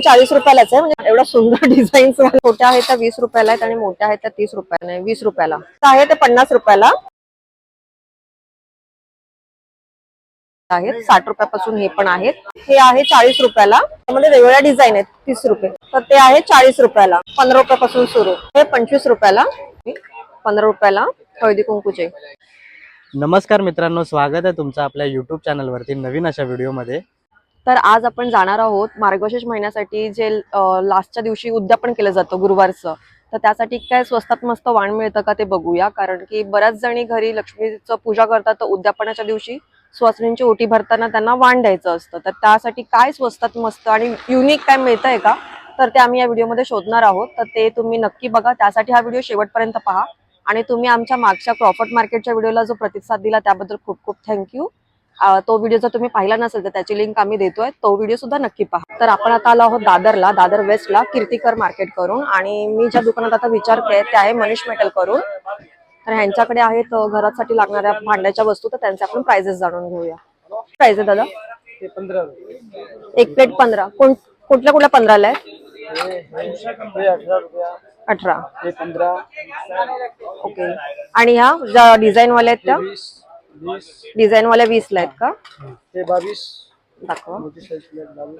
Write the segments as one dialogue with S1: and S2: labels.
S1: चाळीस रुपयालाच आहे. म्हणजे एवढा सुंदर डिझाईन छोट्या आहेत त्या वीस रुपयाला आहेत आणि मोठ्या आहेत त्या तीस रुपयाला वीस रुपयाला. आहे ते पन्नास रुपयाला. आहेत. साठ रुपयापासून हे पण आहेत. हे आहे चाळीस रुपयाला. त्यामध्ये वेगवेगळ्या डिझाईन आहेत. तीस रुपये. तर ते आहे चाळीस रुपयाला. पंधरा रुपयापासून सुरू. हे पंचवीस रुपयाला. पंधरा रुपयाला हळदी कुंकूचे.
S2: नमस्कार मित्रांनो स्वागत आहे तुमचं आपल्या युट्यूब चॅनलवरती नवीन अशा व्हिडिओमध्ये
S1: तर आज आपण जाणार आहोत मार्गशीर्ष महिन्यासाठी जे लास्टच्या दिवशी उद्यापन केलं जातं गुरुवारचं तर त्यासाठी काय स्वस्तात मस्त वाण मिळतं का ते बघूया. कारण की बऱ्याच जणी घरी लक्ष्मीचं पूजा करतात तर उद्यापनाच्या दिवशी स्वसनींची ओटी भरताना त्यांना वाण द्यायचं असतं. तर त्यासाठी काय स्वस्तात मस्त आणि युनिक काय मिळतंय का तर ते आम्ही या व्हिडिओमध्ये शोधणार आहोत. तर ते तुम्ही नक्की बघा. त्यासाठी हा व्हिडिओ शेवटपर्यंत पहा. आणि तुम्ही आमच्या मागच्या क्रॉफर्ट मार्केटच्या व्हिडिओला जो प्रतिसाद दिला त्याबद्दल खूप खूप थँक्यू तो व्हिडिओ जर तुम्ही पाहिला नसेल तर त्याची लिंक आम्ही देतोय. तो व्हिडिओ सुद्धा नक्की पहा. तर आपण आता आलो आहोत दादरला दादर वेस्टला कीर्तिकर मार्केट करून. आणि मी ज्या दुकानात आता विचारते ते आहे मनीष मेटल करून. तर ह्यांच्याकडे आहेत घरासाठी लागणाऱ्या भांड्याच्या वस्तू तर त्यांचे आपण प्राइजेस जाणून घेऊया. प्राइस आहे दादा? एक प्लेट पंधरा. कोण कुठल्या कुठल्या पंधराला आहे
S3: हे अठरा पंधरा.
S1: ओके आणि ह्या ज्या डिझाईन वाल्या आहेत त्या? डिझाईन वाल्या वीसला आहेत का?
S3: हे. बावीस.
S1: दाखवा.
S3: बावीस.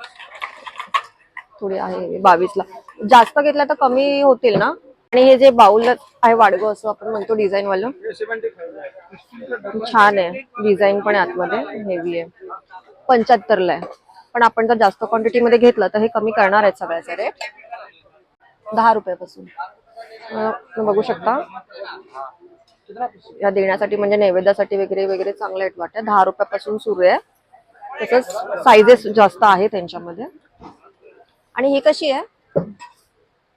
S1: थोडी आहे बावीसला. जास्त घेतल्या तर कमी होतील ना? आणि हे जे बाउल आहे वाडगं असं आपण म्हणतो डिझाईन वालं छान आहे. डिझाईन पण आतमध्ये. हेवी आहे. पंच्याहत्तरला आहे. पण आपण जर जास्त क्वांटिटी मध्ये घेतलं तर हे कमी करणार आहेत सगळ्याचे रेट दहा रुपयापासून. बघू शकता. या देण्यासाठी म्हणजे नैवेद्यासाठी वगैरे वगैरे चांगले आहेत वाटतं. दहा रुपयापासून सुरू आहे. तसंच साईजेस जास्त आहे त्यांच्यामध्ये. आणि ही कशी आहे?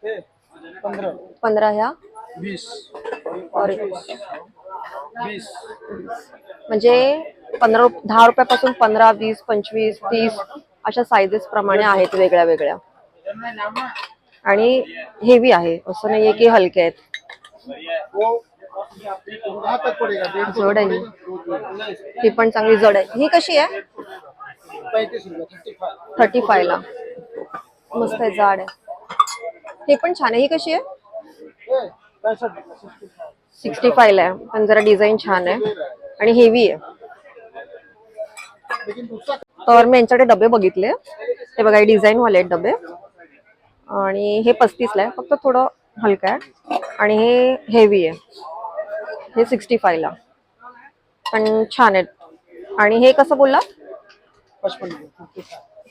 S3: हे पंधरा.
S1: ह्या? म्हणजे पंधरा दहा रुपयापासून पंधरा वीस पंचवीस तीस अशा साईजेस प्रमाणे आहेत वेगळ्या वेगळ्या. आणि हेवी आहे. असं नाहीये की हलके आहेत.
S3: जोड
S1: जड आहे ही पण चांगली जड आहे. ही कशी आहे?
S3: थर्टी
S1: फाय ला. मस्त आहे जाड आहे. ही पण छान आहे. ही कशी आहे?
S3: सिक्स्टी
S1: फाय ला आहे. पण जरा डिझाईन छान आहे. आणि हेवी आहे. तर मी यांच्याकडे डबे बघितले. ते बघा हे डिझाईन वाले आहेत डबे. आणि हे पस्तीसला आहे. फक्त थोडं हलकं आहे. आणि हे हेवी आहे. हे सिक्स्टी फायला पण छान आहेत. आणि हे कसं बोलला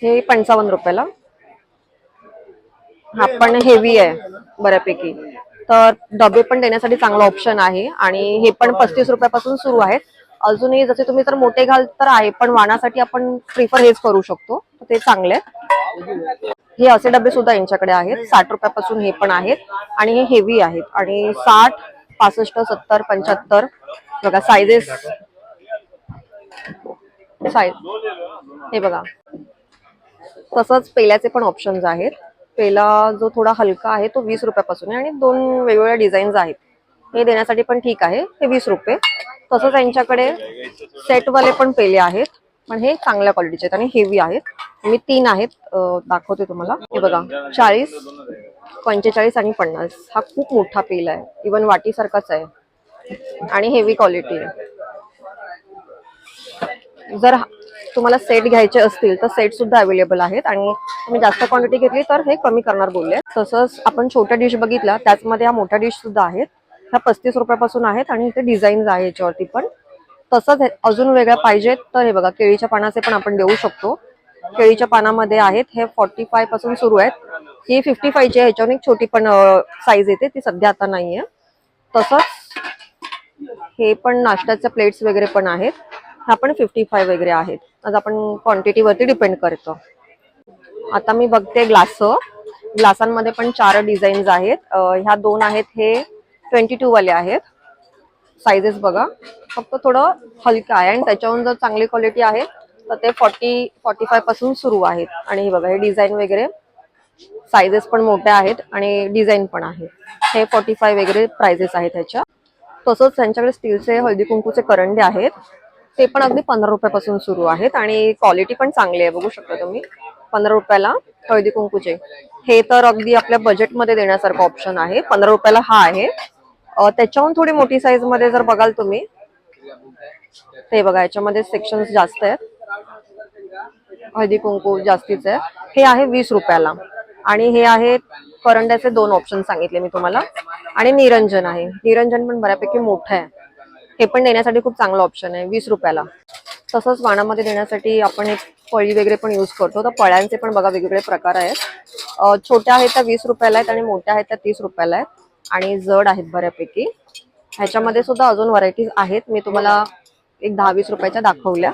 S1: हे पंचावन्न रुपयाला. हा पण हेवी आहे बऱ्यापैकी. तर डबे पण देण्यासाठी चांगला ऑप्शन आहे. आणि हे पण पस्तीस रुपयापासून सुरू आहेत. अजूनही जसे तुम्ही तर मोठे घाल तर आहे पण वाणासाठी आपण प्रिफर हेच करू शकतो. ते चांगले आहेत. हे असे डबे सुद्धा यांच्याकडे आहेत. साठ रुपयापासून हे पण आहेत. आणि हे हेवी आहेत. आणि साठ पासष्ट सत्तर पंच्याहत्तर. बघा सायझेस साईज हे बघा. तसंच पेल्याचे पण ऑप्शन्स आहेत. पेला जो थोडा हलका आहे तो वीस रुपयापासून आहे आणि दोन वेगवेगळ्या डिझाईन्स आहेत. हे देण्यासाठी पण ठीक आहे. हे वीस रुपये. तसंच यांच्याकडे सेटवाले पण पेले आहेत. पण हे चांगल्या क्वालिटीचे आहेत आणि हेवी आहेत. मी तीन आहेत दाखवते तुम्हाला. हे बघा. चाळीस. पंचेचाळीस आणि पन्नास. हा खूप मोठा पेल आहे. इवन वाटीसारखाच आहे. आणि हेवी क्वालिटी आहे. जर तुम्हाला सेट घ्यायचे असतील तर सेट सुद्धा अवेलेबल आहेत. आणि तुम्ही जास्त क्वांटिटी घेतली तर हे कमी करणार बोलले. तसंच आपण छोट्या डिश बघितल्या त्याचमध्ये ह्या मोठ्या डिश सुद्धा आहेत. ह्या पस्तीस रुपयापासून आहेत आणि इथे डिझाईन्स आहे याच्यावरती पण. तसंच हे अजून वेगळ्या पाहिजेत तर हे बघा केळीच्या पानाचे पण आपण देऊ शकतो. केळीच्या पानामध्ये आहेत. हे फॉर्टी फायपासून सुरू आहेत. ही फिफ्टी फायची आहे ह्याच्यावर एक छोटी पण साईज येते. ती सध्या आता नाहीये. तसंच हे पण नाश्त्याच्या प्लेट्स वगैरे पण आहेत. ह्या पण फिफ्टी फाय वगैरे आहेत. आज आपण क्वांटिटीवरती डिपेंड करतो. आता मी बघते ग्लास. ग्लासांमध्ये पण चार डिझाईन्स आहेत. ह्या दोन आहेत हे ट्वेंटी टू वाले आहेत. साईजेस बघा. फक्त थोडं हलकं आहे आणि त्याच्याहून जर चांगली क्वालिटी आहे तर ते फॉर्टी फॉर्टी फायपासून सुरू आहेत. आणि हे बघा हे डिझाईन वगैरे साईजेस पण मोठ्या आहेत आणि डिझाईन पण आहे. हे फॉर्टी फाय वगैरे प्राइजेस आहेत ह्याच्या. तसंच त्यांच्याकडे स्टीलचे हळदी कुंकूचे करंडे आहेत. ते पण अगदी पंधरा रुपयापासून सुरू आहेत आणि क्वालिटी पण चांगली आहे बघू शकता तुम्ही. पंधरा रुपयाला हळदी कुंकूचे. हे तर अगदी आपल्या बजेटमध्ये देण्यासारखं ऑप्शन आहे. पंधरा रुपयाला हा आहे. त्याच्याहून थोडी मोठी साईजमध्ये जर बघाल तुम्ही ते बघा याच्यामध्ये सेक्शन जास्त आहेत. हळदी कुंकू जास्तीचे आहे. हे आहे वीस रुपयाला. आणि हे आहे करंड्याचे दोन ऑप्शन सांगितले मी तुम्हाला. आणि निरंजन आहे. निरंजन पण बऱ्यापैकी मोठं आहे. हे पण देण्यासाठी खूप चांगलं ऑप्शन आहे. वीस रुपयाला. तसंच वाणामध्ये देण्यासाठी आपण एक पळी वगैरे पण यूज करतो. तर पळ्यांचे पण बघा वेगवेगळे प्रकार आहेत. छोट्या आहेत त्या वीस रुपयाला आहेत आणि मोठ्या आहेत त्या तीस रुपयाला आहेत. आणि जड आहेत बऱ्यापैकी. ह्याच्यामध्ये सुद्धा अजून व्हरायटीज आहेत. मी तुम्हाला एक दहा वीस रुपयाच्या दाखवल्या.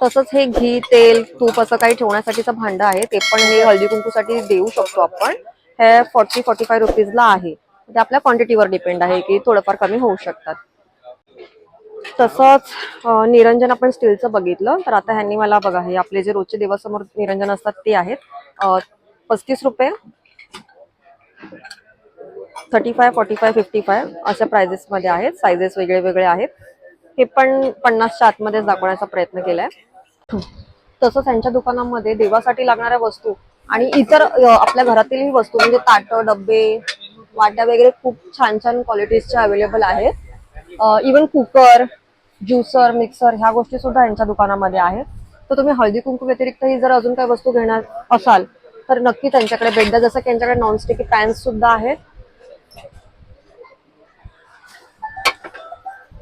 S1: तसंच हे घी तेल तूप असं काही ठेवण्यासाठीचं भांडं आहे. ते पण हे हळदी कुंकूसाठी देऊ शकतो आपण. हे फॉर्टी फॉर्टी फाय रुपीजला आहे. ते आपल्या क्वांटिटीवर डिपेंड आहे की थोडंफार कमी होऊ शकतात. तसंच निरंजन आपण स्टीलचं बघितलं. तर आता ह्यांनी मला बघा हे आपले जे रोजचे देवासमोर निरंजन असतात ते आहेत. पस्तीस रुपये. Thirty five forty five fifty five अशा प्राइजेस मध्ये आहेत. सायझेस वेगळे वेगळे आहेत. हे पण पन्नासच्या आतमध्येच दाखवण्याचा प्रयत्न केलाय. तसंच यांच्या दुकानामध्ये देवासाठी लागणाऱ्या वस्तू आणि इतर आपल्या घरातीलही वस्तू म्हणजे ताटं डब्बे वाट्या वगैरे खूप छान छान क्वालिटीजच्या अवेलेबल आहेत. इवन कुकर ज्युसर मिक्सर ह्या गोष्टी सुद्धा यांच्या दुकानामध्ये आहेत. तर तुम्ही हळदी कुंकू व्यतिरिक्तही जर अजून काही वस्तू घेणार असाल तर नक्की त्यांच्याकडे भेट द्या. जसं की यांच्याकडे नॉनस्टिकी पॅन्स सुद्धा आहेत.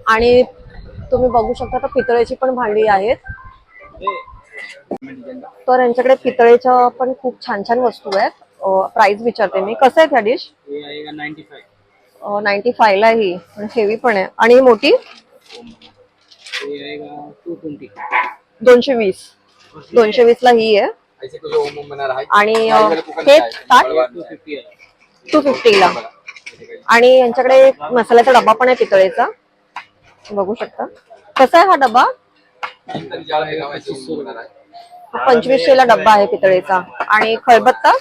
S1: आणि तुम्ही बघू शकता तर पितळेची पण भांडी आहेत. तर यांच्याकडे पितळेच्या पण खूप छान छान वस्तू आहेत. प्राइस विचारते मी. कसं आहे त्या डिश
S3: ये आएगा 95
S1: नाईन्टी फायला ही हेवी पण आहे. आणि मोठी? दोनशे वीस. दोनशे वीस ला ही आहे. आणि हे टू फिफ्टीला आणि यांच्याकडे एक मसाल्याचा डबा पण आहे पितळेचा. बघू शकता. कसा आहे हा डबा पंचवीसशे पंचवीसशेला डब्बा आहे पितळेचा. आणि खळबत्ता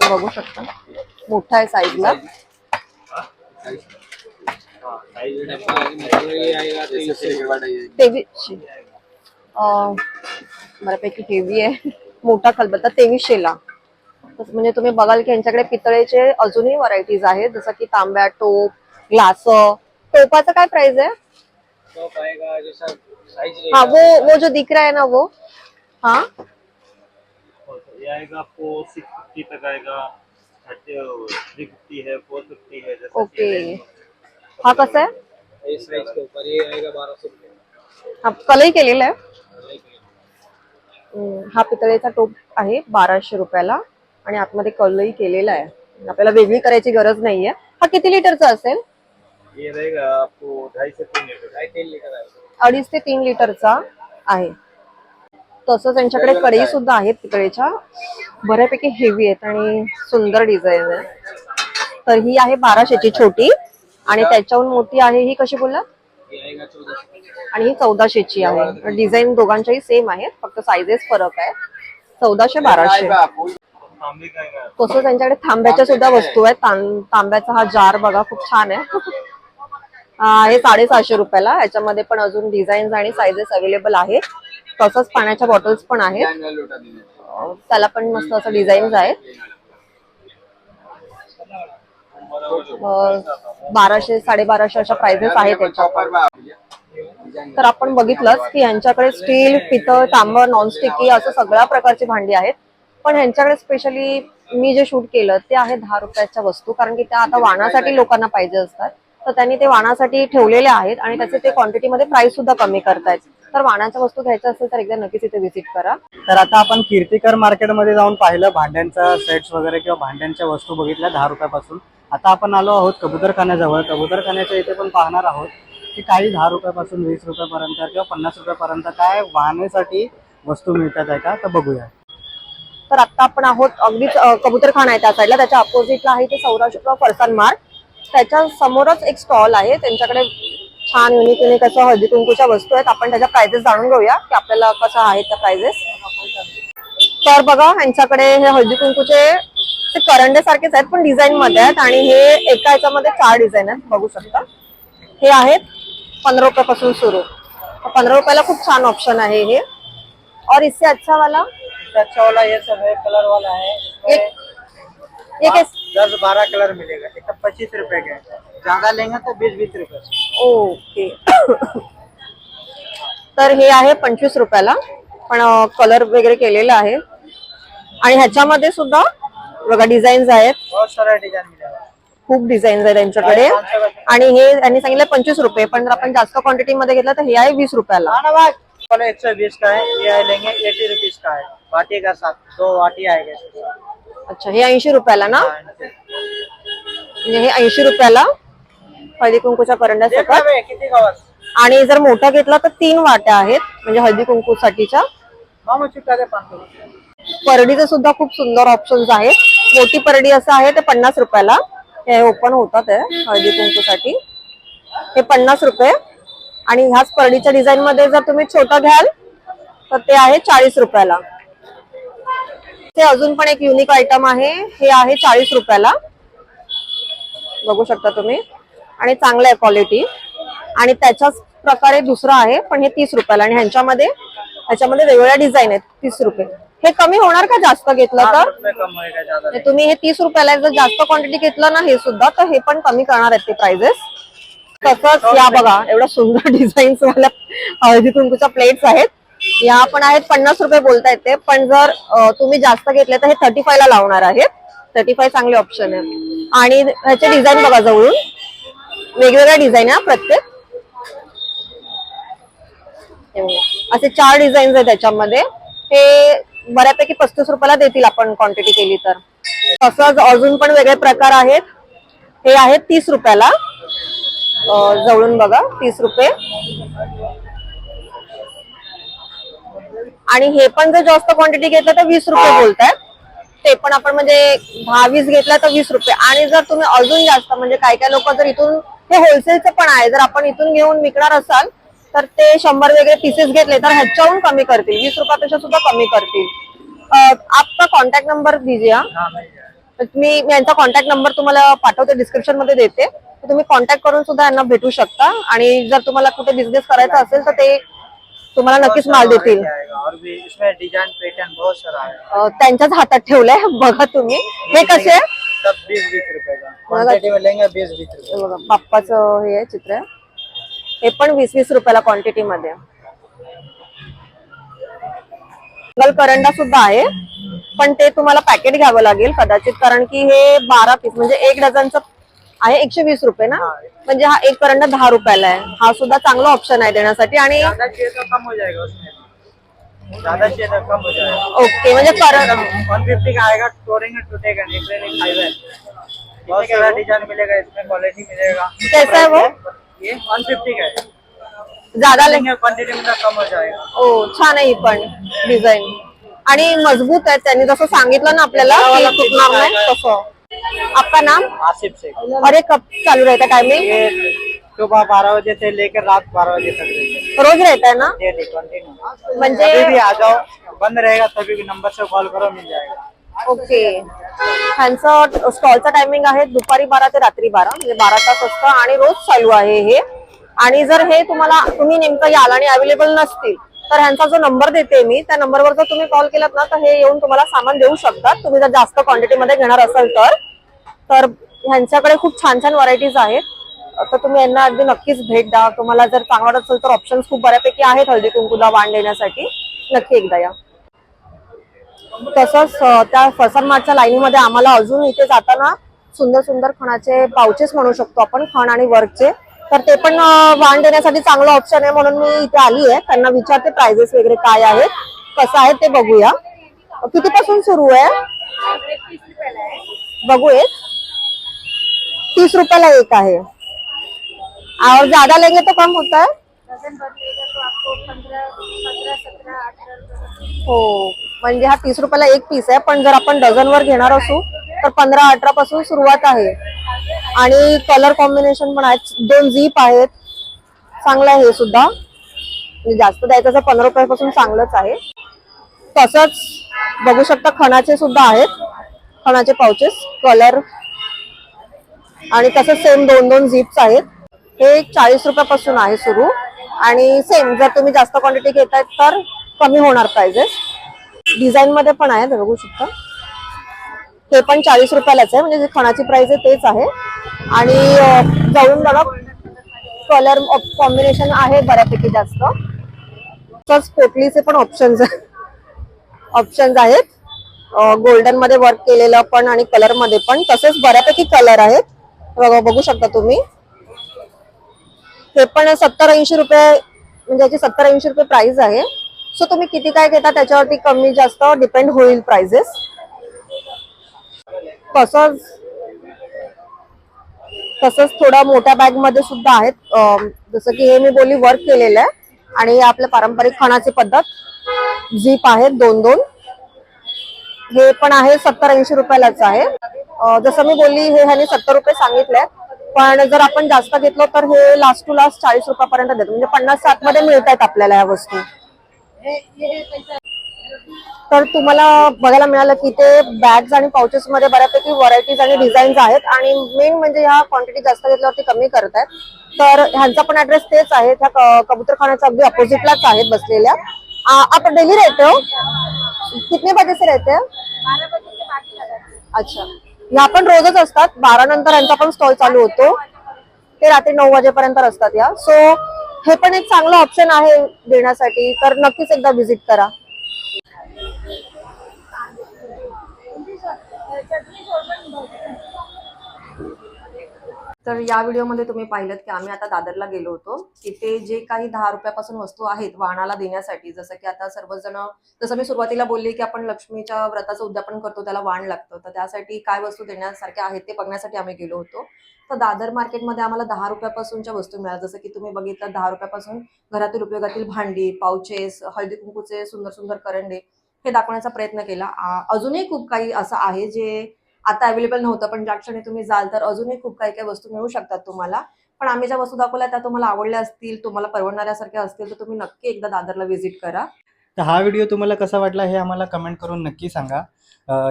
S1: बघू शकता. मोठा आहे साईजला. तेवीसशे. बऱ्यापैकी हेवी आहे. मोठा खलबत्ता तेवीसशेला. ला म्हणजे तुम्ही बघाल की यांच्याकडे पितळेचे अजूनही व्हरायटीज आहेत. जसं की तांब्या टोप ग्लास. टोपाचा काय प्राइस आहे? हाँ वो वो जो दिख रहा है ना वो। हाँ।
S4: ये आएगा आपको सिक्स फिफ्टी तक आएगा। थ्री फिफ्टी है फोर फिफ्टी है जैसे
S1: ओके हा। कसा आहे
S3: ये साइज के ऊपर ये आएगा 1200 रुपये।
S1: हा कलही केलेला आहे हम्म, हा पितळेचा टोप आहे बाराशे रुपयाला आणि आतमध्ये कलही केलेला आहे. आपल्याला वेगळी करायची गरज नाहीये. हा किती लिटरचा असेल?
S4: ये रहेगा आपको ढाई से तीन लीटर।
S3: ढाई तीन लीटर आएगा
S1: अडीच ते तीन लिटरचा आहे. तसंच त्यांच्याकडे कढई सुद्धा आहेत तिकडेच्या. बऱ्यापैकी हेवी आहेत आणि सुंदर डिझाईन आहे. तर ही आहे बाराशेची छोटी आणि त्याच्याहून मोठी आहे ही कशी बोलला आणि ही चौदाशेची आहे. डिझाईन दोघांच्याही सेम आहेत फक्त सायझेस फरक आहे. चौदाशे बाराशे.
S4: तांबे
S1: तसंच त्यांच्याकडे थांब्याच्या सुद्धा वस्तू आहेत. तांब्याचा हा जार बघा खूप छान आहे. हे साडेसहाशे रुपयाला. याच्यामध्ये पण अजून डिझाईन्स आणि सायझेस अवेलेबल आहेत. तसंच पाण्याच्या बॉटल्स पण आहेत. त्याला पण मस्त असं डिझाईन्स आहेत. बाराशे साडेबाराशे अशा प्राइजेस आहेत त्याच्या तर आपण बघितलंच की यांच्याकडे स्टील पितळ तांबं नॉनस्टिकी असं सगळ्या प्रकारची भांडी आहेत. पण ह्यांच्याकडे स्पेशली मी जे शूट केलं ते आहे दहा रुपयाच्या वस्तू. कारण की त्या आता वाणासाठी लोकांना पाहिजे असतात. तर त्यांनी ते वाणासाठी ठेवलेले आहेत आणि त्याचे ते क्वांटिटीमध्ये प्राइस सुद्धा कमी करतायत. तर वाणाच्या वस्तू घ्यायच्या असेल तर एकदा नक्कीच इथे व्हिजिट करा.
S2: तर आता आपण कीर्तिकर मार्केटमध्ये जाऊन पाहिलं भांड्यांचा सेट्स वगैरे किंवा भांड्यांच्या वस्तू बघितल्या दहा रुपयापासून. आता आपण आलो आहोत कबुतरखान्याजवळ. कबुतरखान्याच्या इथे पण पाहणार आहोत की काही दहा रुपयापासून वीस रुपयापर्यंत किंवा पन्नास रुपयापर्यंत काय वाहण्यासाठी वस्तू मिळतात आहे का? तर बघूया.
S1: तर आता आपण आहोत अगदीच कबूतरखाना आहे त्या साईडला त्याच्या अपोजिटला आहे ते सौराष्ट्र फरसान मार्ट त्याच्या समोरच एक स्टॉल आहे. त्यांच्याकडे छान युनिक युनिक असं हळदी कुंकूच्या वस्तू आहेत. आपण त्याच्या प्राइजेस जाणून घेऊया की आपल्याला कसं आहेत त्या प्राइजेस तर बघा ह्यांच्याकडे हे हळदी कुंकूचे ते करंडे सारखेच आहेत पण डिझाईन मध्ये आहेत आणि हे एका याच्यामध्ये चार डिझाईन आहेत. बघू शकता. हे आहेत पंधरा रुपयापासून सुरू. पंधरा रुपयाला खूप छान ऑप्शन आहे हे. और इससे अच्छा वाला?
S2: अच्छा वाला ये सब है कलर वाला है।
S1: ये ये कैस
S2: दस बारह कलर मिलेगा। सब पच्चीस रुपए के हैं। ज्यादा लेंगे तो बीस बीस रुपए।
S1: ओके। तर हे आहे पंचवीस रुपयाला पण कलर वगैरे केलेला आहे. आणि ह्याच्यामध्ये सुद्धा बघा डिझाईन्स आहेत.
S2: बहुत सारा मिलेगा।
S1: खूप डिझाईन्स आहेत त्यांच्याकडे आणि हे त्यांनी सांगितलं पंचवीस रुपये पण जर आपण जास्त क्वांटिटी मध्ये घेतलं तर हे आहे वीस रुपयाला.
S2: हाँ ना भाई। वाला एक सौ बीस का है? ये लेंगे एटी रुपीज का है? वाटी का साथ दो वाटी आएगा इसके साथ।
S1: अच्छा हे ऐंशी रुपयाला ना?
S2: हाँ।
S1: म्हणजे हे ऐंशी रुपयाला हळदी कुंकूच्या करंड्या
S2: देख
S1: सकट
S2: रहे कितनी का बस
S1: आणि जर मोठा घेतला तर तीन वाट्या आहेत म्हणजे हळदी कुंकू साठीच्या परडीचे सुद्धा खूप सुंदर ऑप्शन्स आहेत. मोठी परडी असं आहे ते पन्नास रुपयाला. हे ओपन होतात हळदी कुंकूसाठी. हे पन्नास रुपये. आणि ह्याच परडीच्या डिझाईन मध्ये जर तुम्ही छोटं घ्याल तर ते आहे चाळीस रुपयाला. ते अजून पण एक युनिक आयटम आहे. हे आहे चाळीस रुपयाला. बघू शकता तुम्ही. आणि चांगलं आहे क्वालिटी आणि त्याच्याच प्रकारे दुसरं आहे पण हे तीस रुपयाला. आणि ह्यांच्यामध्ये ह्याच्यामध्ये वेगवेगळ्या डिझाईन आहेत. तीस रुपये. हे कमी होणार का जास्त घेतलं तर? तुम्ही हे तीस रुपयाला जर जास्त क्वांटिटी घेतलं ना हे सुद्धा तर हे पण कमी करणार आहेत ते प्राइजेस तसंच या बघा एवढ्या सुंदर डिझाईन्स वाल्या हळदी कुंकूच्या प्लेट्स आहेत. या पण आहेत पन्नास रुपये बोलता येते पण जर तुम्ही जास्त घेतले तर हे थर्टी फाय ला लावणार आहेत. थर्टी फाय चांगले ऑप्शन आहे आणि ह्याचे डिझाईन बघा जवळून. वेगवेगळ्या डिझाईन आहे हा प्रत्येक. असे चार डिझाईन्स आहेत त्याच्यामध्ये. हे बऱ्यापैकी पस्तीस रुपयाला देतील आपण क्वांटिटी केली तर. तसंच अजून पण वेगळे प्रकार आहेत. हे आहेत तीस रुपयाला. जवळून बघा तीस रुपये. आणि हे पण जर जास्त क्वांटिटी घेतलं तर वीस रुपये बोलतायत. ते पण आपण म्हणजे दहा वीस घेतला तर वीस रुपये. आणि जर तुम्ही अजून जास्त म्हणजे काय काय लोक जर इथून हे होलसेलचं पण आहे. जर आपण इथून घेऊन विकणार असाल तर ते शंभर वेगळे पीसेस घेतले तर ह्याच्याहून कमी करतील. वीस रुपयापेक्षा सुद्धा कमी करतील. अं, आपका कॉन्टॅक्ट नंबर तर मी यांचा कॉन्टॅक्ट नंबर तुम्हाला पाठवते डिस्क्रिप्शनमध्ये देते. तर तुम्ही कॉन्टॅक्ट करून सुद्धा यांना भेटू शकता. आणि जर तुम्हाला कुठे बिझनेस करायचा असेल तर ते तुम्हाला नक्कीच माल देतील.
S2: जाएगा। और भी इसमें डिजाइन पैटर्न बहुत सारा है।
S1: अं, त्यांच्याच हातात ठेवलंय. बघा तुम्ही. हे कसे? आहे?
S2: सब बीस बीस रुपए का? क्वांटिटी में लेंगे बीस बीस रुपए
S1: हे बघा बाप्पाचं हे आहे चित्र. हे पण वीस वीस रुपयाला क्वांटिटी मध्ये. गल करंडा सुद्धा आहे. पण ते तुम्हाला पॅकेट घ्यावं लागेल कदाचित कारण की हे बारा पीस म्हणजे एक डझनचं आहे एकशे वीस रुपये ना? म्हणजे हा एक करंडा दहा रुपयाला आहे. हा सुद्धा चांगला ऑप्शन आहे देण्यासाठी आणि ओके म्हणजे
S2: वन फिफ्टी का आएगा तोड़ेंगे टूटेगा निकले नहीं फाइबर बहुत सारा डिजाइन मिलेगा इसमें क्वालिटी मिलेगा.
S1: कैसा है वो?
S2: ये वन फिफ्टी का है.
S1: ज्यादा ले
S2: लेंगे क्वांटिटी में तो कम हो जाएगा.
S1: ओ छान आहे ही पण डिझाईन आणि मजबूत आहे त्यांनी जसं सांगितलं ना आपल्याला की तुटणार नाही तसं. आपका नाम?
S2: आसिफ से
S1: और ये कब चालू रहता है टाइमिंग
S2: सुबह बारह बजे से लेकर रात बारह बजे तक रहते
S1: रोज रहता है ना?
S2: डेली कंटिन्यू
S1: म्हणजे
S2: भी आ जाओ बंद रहेगा तभी भी नंबर से कॉल करो मिल जाएगा।
S1: ओके। ह्यांचं स्टॉलचा टायमिंग आहे दुपारी बारा ते रात्री बारा म्हणजे बारा तास असतं आणि रोज चालू आहे हे. आणि जर हे तुम्हाला तुम्ही नेमकं याल आणि अवेलेबल नसतील तर ह्यांचा जो नंबर देते मी त्या नंबरवर जर तुम्ही कॉल केलात ना तर हे येऊन तुम्हाला सामान देऊ शकतात. तुम्ही जर जास्त क्वांटिटी मध्ये घेणार असाल तर. तर ह्यांच्याकडे खूप छान छान व्हरायटीज आहेत. तर तुम्ही यांना अगदी नक्कीच भेट द्या. तुम्हाला जर चांगला वाटत असेल तर ऑप्शन्स खूप बऱ्यापैकी आहेत हळदी कुंकूला वाण देण्यासाठी. नक्की एकदा या. तसंच त्या फसन मार्टच्या लाईनीमध्ये आम्हाला अजून इथे जाताना सुंदर सुंदर खणाचे पाउचेस म्हणू शकतो आपण खण आणि वर्कचे तर ते पण वाण देण्यासाठी चांगलं ऑप्शन आहे म्हणून मी इथे आली आहे त्यांना विचारते प्राइजेस वगैरे काय आहेत कसं आहे ते बघूया. कितीपासून सुरू आहे? बघूया तीस रुपयाला एक आहे. और ज्यादा लेंगे तो कम होता है? हो म्हणजे हा तीस रुपयाला एक पीस आहे. पण जर आपण डझन वर घेणार असू तर पंधरा अठरा पासून सुरुवात आहे. आणि कलर कॉम्बिनेशन पण आहेत. दोन झीप आहेत. चांगलं आहे हे सुद्धा. जास्त द्यायचं तर पंधरा रुपयापासून चांगलंच आहे. तसंच बघू शकता खणाचे सुद्धा आहेत. खणाचे पाउचेस कलर आणि तसंच सेम दोन दोन झिप्स आहेत. हे चाळीस रुपयापासून आहे सुरू. आणि सेम जर तुम्ही जास्त क्वांटिटी घेतायत तर कमी होणार प्राइजेस डिझाईन मध्ये पण आहे बघू शकता. ते पण चाळीस रुपयालाच आहे म्हणजे खणाची प्राइस आहे तेच आहे. आणि जाऊन बघा कलर कॉम्बिनेशन आहे बऱ्यापैकी जास्त. तसंच पोटलीचे पण ऑप्शन्स ऑप्शन्स आहेत. गोल्डनमध्ये वर्क केलेलं पण आणि कलरमध्ये पण. तसेच बऱ्यापैकी कलर आहेत. बघा बघू शकता तुम्ही. हे पण सत्तर ऐंशी रुपये म्हणजे याची सत्तर ऐंशी रुपये प्राइस आहे. सो तुम्ही किती काय घेता त्याच्यावरती कमी जास्त डिपेंड होईल प्राइजेस तसंच तसंच थोडा मोठ्या बॅगमध्ये सुद्धा आहेत. जसं की हे मी बोली वर्क केलेलं आहे. आणि आपल्या पारंपरिक खणाची पद्धत. झीप आहेत दोन दोन हे पण आहे सत्तर ऐंशी रुपयालाच आहे. जसं मी बोलली हे ह्याने सत्तर रुपये सांगितले. पण जर आपण जास्त घेतलं तर हे लास्ट टू लास्ट चाळीस रुपयापर्यंत देतो. म्हणजे पन्नास सात मध्ये मिळत आहेत आपल्याला या वस्तू. तर तुम्हाला बघायला मिळालं की ते बॅग्स आणि पाउचेस मध्ये बऱ्यापैकी व्हरायटीज आणि डिझाईन्स आहेत. आणि मेन म्हणजे ह्या क्वांटिटी जास्त घेतल्यावरती कमी करत आहेत तर ह्यांचा पण ऍड्रेस तेच आहे. ह्या क- कबूतरखान्याच्या अगदी अपोजिटलाच आहेत बसलेल्या. आपण आप डेली रहते हो. कितने बजे से रहते हैं अच्छा. ह्या पण रोजच असतात. बारा नंतर यांचा पण स्टॉल चालू होतो. ते रात्री नऊ वाजेपर्यंत असतात या. सो हे पण एक चांगलं ऑप्शन आहे देण्यासाठी. तर नक्कीच एकदा व्हिजिट करा. तर या व्हिडिओमध्ये तुम्ही पाहिलं की आम्ही आता दादरला गेलो होतो. तिथे जे काही दहा रुपयापासून वस्तू आहेत वाहनाला देण्यासाठी जसं की आता सर्वजण जसं मी सुरुवातीला बोलले की आपण लक्ष्मीच्या व्रताचं उद्यापन करतो त्याला वाण लागतं. तर त्यासाठी काय वस्तू देण्यासारख्या आहेत ते बघण्यासाठी आम्ही गेलो होतो. तर दादर मार्केटमध्ये आम्हाला दहा रुपयापासूनच्या वस्तू मिळाल्या. जसं की तुम्ही बघितलं दहा रुपयापासून घरातील उपयोगातील भांडी पाउचेस हळदी कुंकूचे सुंदर सुंदर करंडे हे दाखवण्याचा प्रयत्न केला. अजूनही खूप काही असं आहे जे आता अवेलेबल नव्हतं पण ज्या क्षणी तुम्ही जाल तर अजूनही खूप काही काही वस्तू मिळू शकतात तुम्हाला. पण आम्ही ज्या वस्तू दाखवल्या त्या तुम्हाला आवडल्या असतील तुम्हाला परवडणाऱ्यासारख्या असतील तर तुम्ही नक्की एकदा दादरला व्हिजिट करा.
S2: तर हा व्हिडिओ तुम्हाला कसा वाटला हे आम्हाला कमेंट करून नक्की सांगा.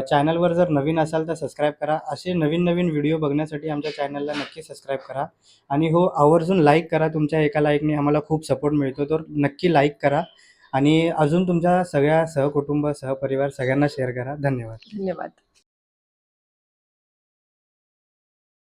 S2: चॅनलवर जर नवीन असाल तर सबस्क्राईब करा. असे नवीन नवीन व्हिडिओ बघण्यासाठी आमच्या चॅनलला नक्की सबस्क्राईब करा. आणि हो आवर्जून लाईक करा तुमच्या एका लाईकने आम्हाला खूप सपोर्ट मिळतो तर नक्की लाईक करा. आणि अजून तुमच्या सगळ्या सहकुटुंब सहपरिवार सगळ्यांना शेअर करा. धन्यवाद.
S1: धन्यवाद.